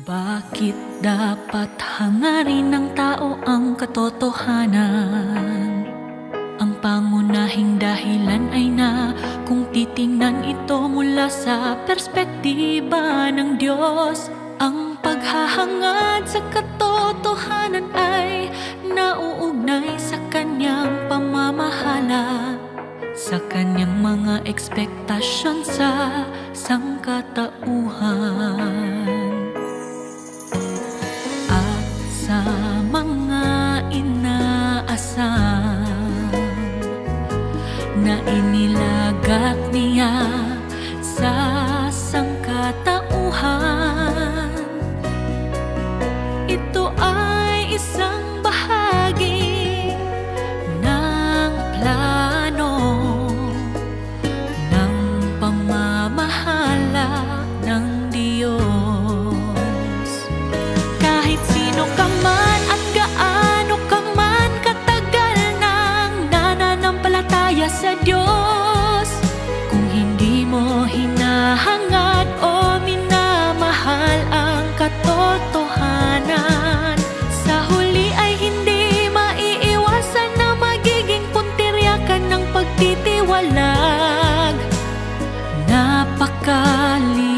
Bakit dapat hangarin ng tao ang katotohanan? Ang pangunahing dahilan ay na kung titingnan ito mula sa perspektiba ng Diyos Ang paghahangad sa katotohanan ay nauugnay sa kanyang pamamahala Sa kanyang mga ekspektasyon sa sangkatauhan mga inaasam na inilagat niya sa Diyos. Kung hindi mo hinahangad o minamahal ang katotohanan. Sa huli ay hindi maiiwasan na magiging puntiryakan ng pagtitiwalag. Napakali